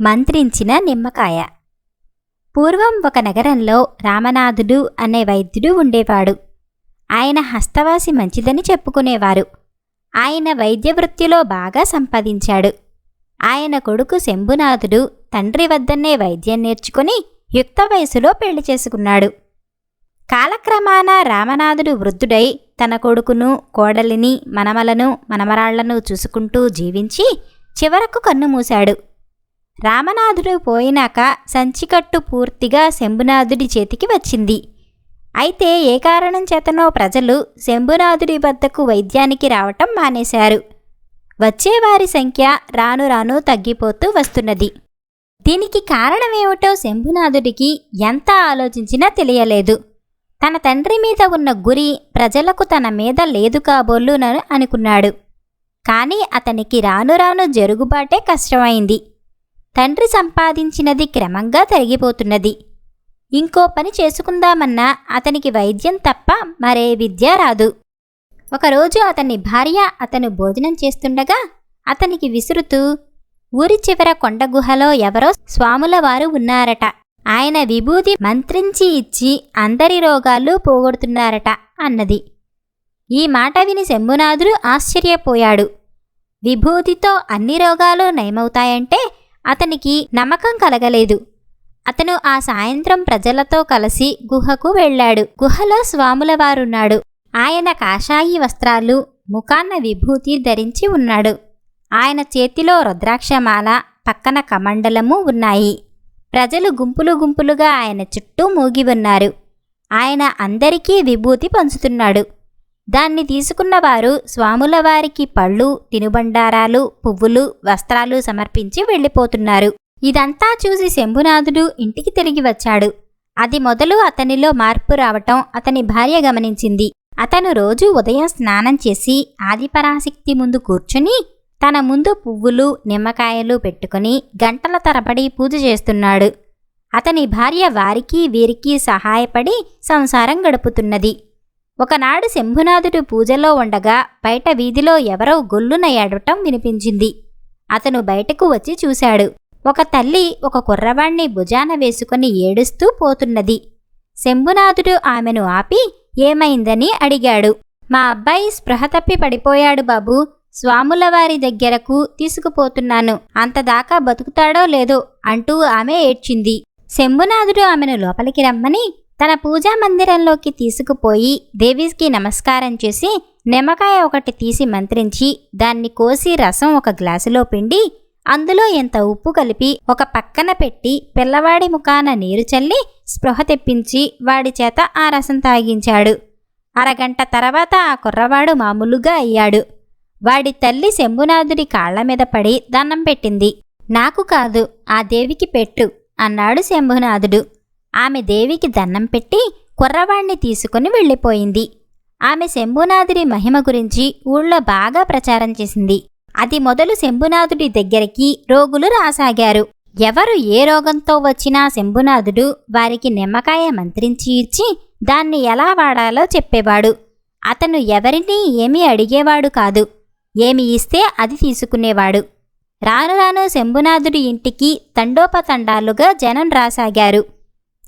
మంత్రించిన నిమ్మకాయ. పూర్వం ఒక నగరంలో రామనాథుడు అనే వైద్యుడు ఉండేవాడు. ఆయన హస్తవాసి మంచిదని చెప్పుకునేవారు. ఆయన వైద్య వృత్తిలో బాగా సంపాదించాడు. ఆయన కొడుకు శంభునాథుడు తండ్రి వద్దనే వైద్యం నేర్చుకుని యుక్త వయసులో పెళ్ళి చేసుకున్నాడు. కాలక్రమాన రామనాథుడు వృద్ధుడై తన కొడుకును కోడలిని మనమలను మనమరాళ్ళను చూసుకుంటూ జీవించి చివరకు కన్నుమూశాడు రామనాథుడు పోయినాక సంచికట్టు పూర్తిగా శంభునాథుడి చేతికి వచ్చింది. అయితే ఏ కారణం చేతనో ప్రజలు శంభునాథుడి వద్దకు వైద్యానికి రావటం మానేశారు. వచ్చేవారి సంఖ్య రాను రాను తగ్గిపోతూ వస్తున్నది. దీనికి కారణమేమిటో శంభునాథుడికి ఎంత ఆలోచించినా తెలియలేదు. తన తండ్రి మీద ఉన్న గురి ప్రజలకు తన మీద లేదు కాబోలునని అనుకున్నాడు. కానీ అతనికి రాను రాను జరుగుబాటే కష్టమైంది. తండ్రి సంపాదించినది క్రమంగా తరిగిపోతున్నది. ఇంకో పని చేసుకుందామన్నా అతనికి వైద్యం తప్ప మరే విద్య రాదు. ఒకరోజు అతని భార్య అతను భోజనం చేస్తుండగా అతనికి విసురుతూ ఊరి చివర కొండ గుహలో ఎవరో స్వాముల వారు ఉన్నారట. ఆయన విభూతి మంత్రించి ఇచ్చి అందరి రోగాలు పోగొడుతున్నారట అన్నది. ఈ మాట విని శంభునాథుడు ఆశ్చర్యపోయాడు. విభూతితో అన్ని రోగాలు నయమవుతాయంటే అతనికి నమ్మకం కలగలేదు. అతను ఆ సాయంత్రం ప్రజలతో కలిసి గుహకు వెళ్ళాడు. గుహలో స్వాముల వారున్నాడు. ఆయన కాషాయి వస్త్రాలు ముఖాన్న విభూతి ధరించి ఉన్నాడు. ఆయన చేతిలో రుద్రాక్షమాల పక్కన కమండలము ఉన్నాయి. ప్రజలు గుంపులు గుంపులుగా ఆయన చుట్టూ మూగి ఉన్నారు. ఆయన అందరికీ విభూతి పంచుతున్నాడు. దాన్ని తీసుకున్న వారు స్వాముల వారికి పళ్ళు తినుబండారాలు పువ్వులు వస్త్రాలు సమర్పించి వెళ్ళిపోతున్నారు. ఇదంతా చూసి శంభునాథుడు ఇంటికి తిరిగి వచ్చాడు. అది మొదలు అతనిలో మార్పు రావటం అతని భార్య గమనించింది. అతను రోజు ఉదయం స్నానం చేసి ఆదిపరాశక్తి ముందు కూర్చుని తన ముందు పువ్వులు నిమ్మకాయలు పెట్టుకుని గంటల తరబడి పూజ చేస్తున్నాడు. అతని భార్య వారికి వీరికి సహాయపడి సంసారం గడుపుతున్నది. ఒకనాడు శంభునాథుడు పూజలో ఉండగా బయట వీధిలో ఎవరో గొల్లున ఏడవటం వినిపించింది. అతను బయటకు వచ్చి చూశాడు. ఒక తల్లి ఒక కుర్రవాణ్ణి భుజాన వేసుకుని ఏడుస్తూ పోతున్నది. శంభునాథుడు ఆమెను ఆపి ఏమైందని అడిగాడు. మా అబ్బాయి స్పృహ తప్పి పడిపోయాడు బాబు. స్వాముల వారి దగ్గరకు తీసుకుపోతున్నాను. అంతదాకా బతుకుతాడో లేదో అంటూ ఆమె ఏడ్చింది. శంభునాథుడు ఆమెను లోపలికి రమ్మని తన పూజా మందిరంలోకి తీసుకుపోయి దేవికి నమస్కారం చేసి నిమ్మకాయ ఒకటి తీసి మంత్రించి దాన్ని కోసి రసం ఒక గ్లాసులో పిండి అందులో ఎంత ఉప్పు కలిపి ఒక పక్కన పెట్టి పిల్లవాడి ముఖాన నీరు చల్లి స్పృహ తెప్పించి వాడి చేత ఆ రసం తాగించాడు. అరగంట తర్వాత ఆ కుర్రవాడు మామూలుగా అయ్యాడు. వాడి తల్లి శంభునాథుడి కాళ్ళ మీద పడి దండం పెట్టింది. నాకు కాదు ఆ దేవికి పెట్టు అన్నాడు శంభునాథుడు. ఆమె దేవికి దండం పెట్టి కుర్రవాణ్ణి తీసుకుని వెళ్ళిపోయింది. ఆమె శంభునాథుడి మహిమ గురించి ఊళ్ళో బాగా ప్రచారం చేసింది. అది మొదలు శంభునాథుడి దగ్గరికి రోగులు రాసాగారు. ఎవరు ఏ రోగంతో వచ్చినా శంభునాథుడు వారికి నిమ్మకాయ మంత్రించి ఇచ్చి దాన్ని ఎలా వాడాలో చెప్పేవాడు. అతను ఎవరినీ ఏమీ అడిగేవాడు కాదు. ఏమి ఇస్తే అది తీసుకునేవాడు. రాను రాను శంభునాథుడి ఇంటికి తండోపతండాలుగా జనం రాసాగారు.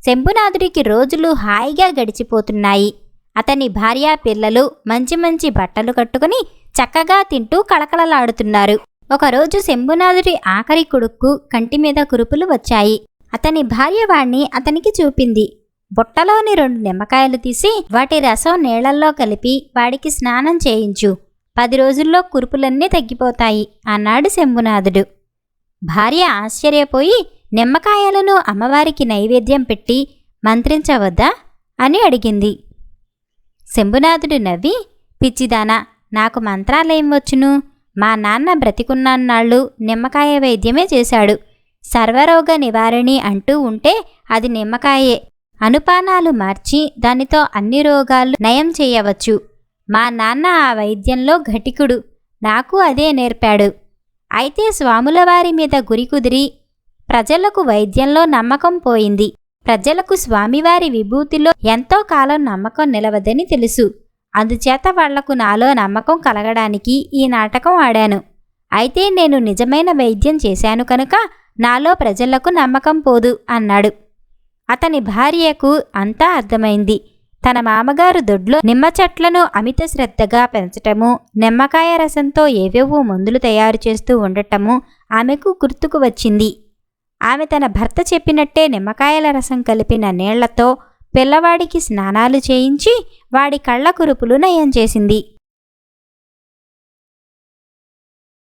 శంభునాథుడికి రోజులు హాయిగా గడిచిపోతున్నాయి. అతని భార్య పిల్లలు మంచి మంచి బట్టలు కట్టుకుని చక్కగా తింటూ కళకళలాడుతున్నారు. ఒకరోజు శంభునాథుడి ఆఖరి కొడుక్కు కంటి మీద కురుపులు వచ్చాయి. అతని భార్య వాణ్ణి అతనికి చూపింది. బుట్టలోని రెండు నిమ్మకాయలు తీసి వాటి రసం నీళ్ళల్లో కలిపి వాడికి స్నానం చేయించు. పది రోజుల్లో కురుపులన్నీ తగ్గిపోతాయి అన్నాడు శంభునాథుడు. భార్య ఆశ్చర్యపోయి నిమ్మకాయలను అమ్మవారికి నైవేద్యం పెట్టి మంత్రించవద్దా? అని అడిగింది. శంభునాథుడు నవ్వి పిచ్చిదానా నాకు మంత్రాలేం వచ్చును. మా నాన్న బ్రతికున్నన్నాళ్ళు నిమ్మకాయ వైద్యమే చేశాడు. సర్వరోగ నివారణి అంటూ ఉంటే అది నిమ్మకాయే. అనుపానాలు మార్చి దానితో అన్ని రోగాలు నయం చేయవచ్చు. మా నాన్న ఆ వైద్యంలో ఘటికుడు. నాకు అదే నేర్పాడు. అయితే స్వాముల వారి మీద గురి కుదిరి ప్రజలకు వైద్యంలో నమ్మకం పోయింది. ప్రజలకు స్వామివారి విభూతిలో ఎంతో కాలం నమ్మకం నిలవదని తెలుసు. అందుచేత వాళ్ళకు నాలో నమ్మకం కలగడానికి ఈ నాటకం ఆడాను. అయితే నేను నిజమైన వైద్యం చేశాను కనుక నాలో ప్రజలకు నమ్మకం పోదు అన్నాడు. అతని భార్యకు అంతా అర్థమైంది. తన మామగారు దొడ్లో నిమ్మ చెట్లను అమిత శ్రద్ధగా పెంచటము నిమ్మకాయ రసంతో ఏవేవో మందులు తయారు చేస్తూ ఉండటము ఆమెకు గుర్తుకు వచ్చింది. ఆమె తన భర్త చెప్పినట్టే నిమ్మకాయల రసం కలిపిన నీళ్ళతో పిల్లవాడికి స్నానాలు చేయించి వాడి కళ్ళ కురుపులు నయం చేసింది.